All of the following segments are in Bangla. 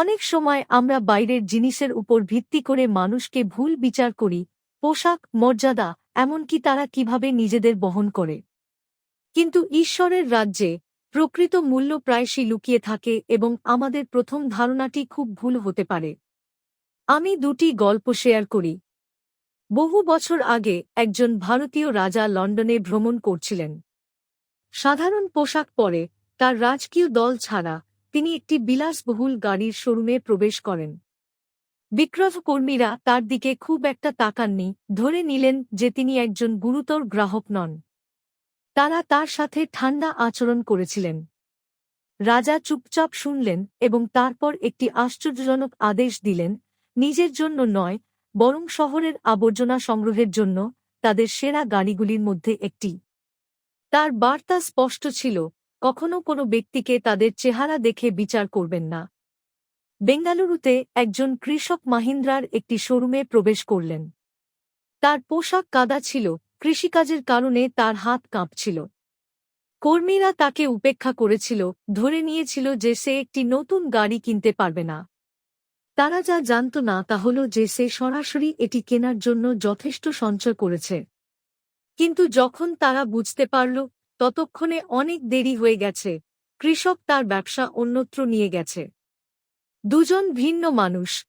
অনেক সময় আমরা বাইরের জিনিসের উপর ভিত্তি করে মানুষকে ভুল বিচার করি, পোশাক, মর্যাদা, এমনকি তারা কীভাবে নিজেদের বহন করে। কিন্তু ঈশ্বরের রাজ্যে প্রকৃত মূল্য প্রায়শই লুকিয়ে থাকে এবং আমাদের প্রথম ধারণাটি খুব ভুল হতে পারে। আমি দুটি গল্প শেয়ার করি। বহু বছর আগে একজন ভারতীয় রাজা লন্ডনে ভ্রমণ করছিলেন। সাধারণ পোশাক পরে তার রাজকীয় দল ছাড়া তিনি একটি বিলাসবহুল গাড়ির শোরুমে প্রবেশ করেন। বিক্রয়কর্মীরা তার দিকে খুব একটা তাকাননি, ধরে নিলেন যে তিনি একজন গুরুতর গ্রাহক নন। তারা তার সাথে ঠান্ডা আচরণ করেছিলেন। রাজা চুপচাপ শুনলেন এবং তারপর একটি আশ্চর্যজনক আদেশ দিলেন, নিজের জন্য নয়, বরং শহরের আবর্জনা সংগ্রহের জন্য, তাদের সেরা গাড়িগুলির মধ্যে একটি। তার বার্তা স্পষ্ট ছিল কখনো কোনো ব্যক্তিকে তাদের চেহারা দেখে বিচার করবেন না। বেঙ্গালুরুতে একজন কৃষক মাহিন্দ্রার একটি শোরুমে প্রবেশ করলেন। তার পোশাক কাদা ছিল, কৃষিকাজের কারণে তার হাত কাঁপছিল। কর্মীরা তাকে উপেক্ষা করেছিল, ধরে নিয়েছিল যে সে একটি নতুন গাড়ি কিনতে পারবে না। তারা যা জানত না তা হল যে সে সরাসরি এটি কেনার জন্য যথেষ্ট সঞ্চয় করেছে। কিন্তু যখন তারা বুঝতে পারল ততক্ষণে অনেক দেরি হয়ে গেছে। কৃষক তার ব্যবসা অন্যত্র নিয়ে গেছে। দুজন ভিন্ন মানুষ।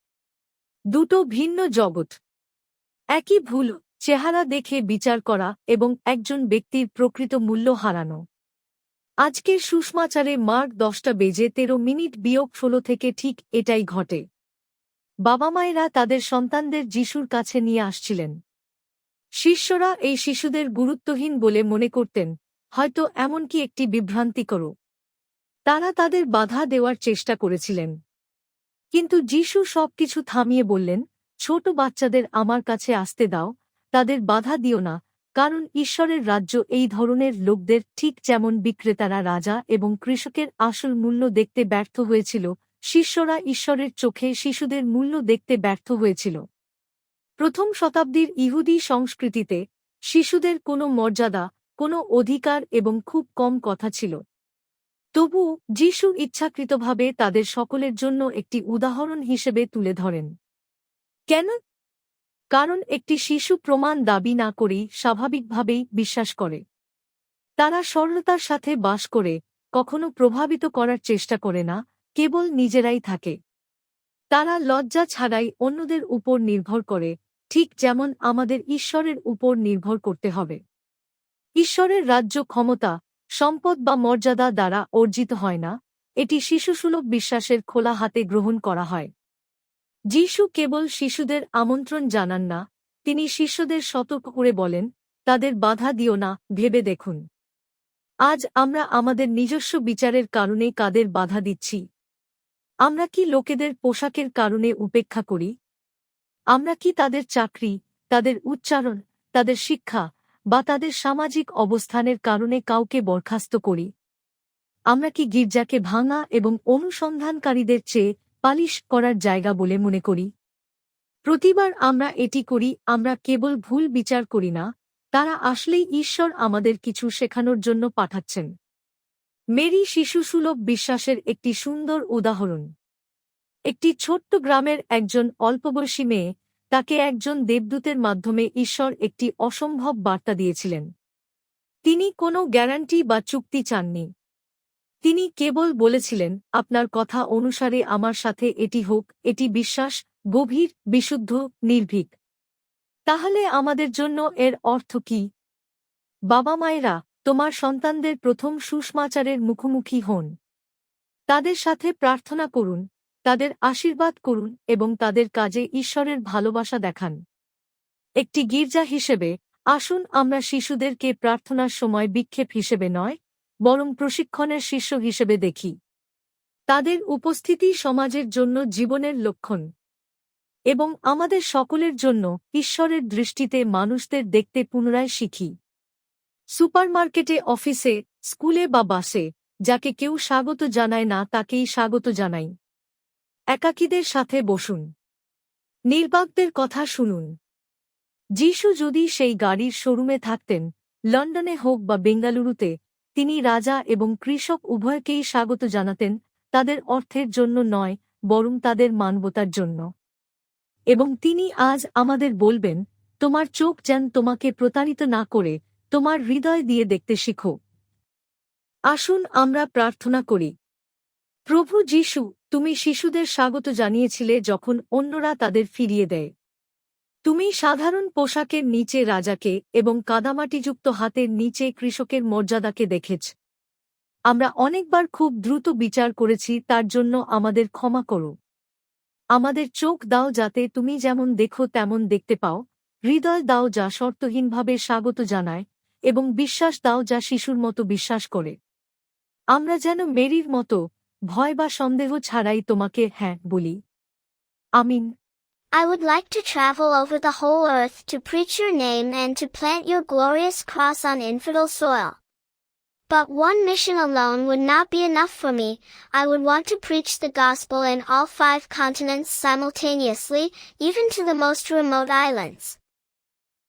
দুটো ভিন্ন জগৎ। একই ভুল, চেহারা দেখে বিচার করা এবং একজন ব্যক্তির প্রকৃত মূল্য হারানো। আজকের সুষমাচারে মার্ক দশটা বেজে তেরো মিনিট বিয়োগ ষোলো থেকে ঠিক এটাই ঘটে। বাবা মায়েরা তাদের সন্তানদের যিশুর কাছে নিয়ে আসছিলেন। শিষ্যরা এই শিশুদের গুরুত্বহীন বলে মনে করতেন। হয়তো এমনকি একটি বিভ্রান্তিকর তারা তাদের বাধা দেওয়ার চেষ্টা করেছিলেন। কিন্তু যিশু সবকিছু থামিয়ে বললেন, ছোট বাচ্চাদের আমার কাছে আসতে দাও, তাদের বাধা দিও না, কারণ ঈশ্বরের রাজ্য এই ধরনের লোকদের ঠিক যেমন বিক্রেতারা রাজা এবং কৃষকের আসল মূল্য দেখতে ব্যর্থ হয়েছিল, শিষ্যরা ঈশ্বরের চোখে শিশুদের মূল্য দেখতে ব্যর্থ হয়েছিল। প্রথম শতাব্দীর ইহুদি সংস্কৃতিতে শিশুদের কোনো মর্যাদা কোনো অধিকার এবং খুব কম কথা ছিল। তবু যিশু ইচ্ছাকৃতভাবে তাদের সকলের জন্য একটি উদাহরণ হিসেবে তুলে ধরেন। কেন? কারণ একটি শিশু প্রমাণ দাবি না করেই স্বাভাবিকভাবেই বিশ্বাস করে। তারা সরলতার সাথে বাস করে, কখনো প্রভাবিত করার চেষ্টা করে না, কেবল নিজেরাই থাকে। তারা লজ্জা ছাড়াই অন্যদের উপর নির্ভর করে, ঠিক যেমন আমাদের ঈশ্বরের উপর নির্ভর করতে হবে। ঈশ্বরের রাজ্য ক্ষমতা, সম্পদ বা মর্যাদা দ্বারা অর্জিত হয় না, এটি শিশুসুলভ বিশ্বাসের খোলা হাতে গ্রহণ করা হয়। যিশু কেবল শিশুদের আমন্ত্রণ জানান না, তিনি শিষ্যদের সতর্ক করে বলেন, তাদের বাধা দিও না, ভেবে দেখুন। আজ আমরা আমাদের নিজস্ব বিচারের কারণে কাদের বাধা দিচ্ছি? আমরা কি লোকেদের পোশাকের কারণে উপেক্ষা করি? আমরা কি তাদের চাকরি, তাদের উচ্চারণ, তাদের শিক্ষা বা তাদের সামাজিক অবস্থানের কারণে কাউকে বরখাস্ত করি। আমরা কি গির্জাকে ভাঙা এবং অনুসন্ধানকারীদের চেয়ে পালিশ করার জায়গা বলে মনে করি? প্রতিবার আমরা এটি করি, আমরা কেবল ভুল বিচার করি না, তারা আসলেই ঈশ্বর আমাদের কিছু শেখানোর জন্য পাঠাচ্ছেন। মেরি শিশুসুলভ বিশ্বাসের একটি সুন্দর উদাহরণ। একটি ছোট্ট গ্রামের একজন অল্পবয়সী মেয়ে তাকে একজন দেবদূতের মাধ্যমে ঈশ্বর একটি অসম্ভব বার্তা দিয়েছিলেন। তিনি কোনো গ্যারান্টি বা চুক্তি চাননি। তিনি কেবল বলেছিলেন, আপনার কথা অনুসারে আমার সাথে এটি হোক, এটি বিশ্বাস, গভীর, বিশুদ্ধ, নির্ভীক। তাহলে আমাদের জন্য এর অর্থ কি? বাবা মায়েরা, তোমার সন্তানদের প্রথম সুষমাচারের মুখোমুখি হন। তাদের সাথে প্রার্থনা করুন। তাদের আশীর্বাদ করুন এবং তাদের কাজে ঈশ্বরের ভালোবাসা দেখান। একটি গির্জা হিসেবে, আসুন আমরা শিশুদেরকে প্রার্থনার সময় বিক্ষেপ হিসেবে নয়, বরং প্রশিক্ষণের শিষ্য হিসেবে দেখি। তাদের উপস্থিতি সমাজের জন্য জীবনের লক্ষণ এবং আমাদের সকলের জন্য ঈশ্বরের দৃষ্টিতে মানুষদের দেখতে পুনরায় শিখি। সুপারমার্কেটে, অফিসে, স্কুলে বা বাসে, যাকে কেউ স্বাগত জানায় না তাকেই স্বাগত জানাই। একাকীদের সাথে বসুন। নির্বাকদের কথা শুনুন। যিশু যদি সেই গাড়ির শোরুমে থাকতেন, লন্ডনে হোক বা বেঙ্গালুরুতে, তিনি রাজা এবং কৃষক উভয়কেই স্বাগত জানাতেন তাদের অর্থের জন্য নয়, বরং তাদের মানবতার জন্য। এবং তিনি আজ আমাদের বলবেন, তোমার চোখ যেন তোমাকে প্রতারিত না করে, তোমার হৃদয় দিয়ে দেখতে শিখো। আসুন আমরা প্রার্থনা করি। প্রভু যিশু তুমি শিশুদের স্বাগত জানিয়েছিলে যখন অন্যরা তাদের ফিরিয়ে দেয়। তুমি সাধারণ পোশাকের নিচে রাজাকে এবং কাদামাটিযুক্ত হাতের নিচে কৃষকের মর্যাদাকে দেখেছ। আমরা অনেকবার খুব দ্রুত বিচার করেছি, তার জন্য আমাদের ক্ষমা করো। আমাদের চোখ দাও যাতে তুমি যেমন দেখো তেমন দেখতে পাও, হৃদয় দাও যা শর্তহীনভাবে স্বাগত জানায়, এবং বিশ্বাস দাও যা শিশুর মতো বিশ্বাস করে। আমরা যেন মেরির মতো ভয় বা সন্দেহ ছাড়াই তোমাকে হ্যাঁ বলি আমিন I would like to travel over the whole earth to preach your name and to plant your glorious cross on infidel soil. But one mission alone would not be enough for me. I would want to preach the gospel in all five continents simultaneously, even to the most remote islands.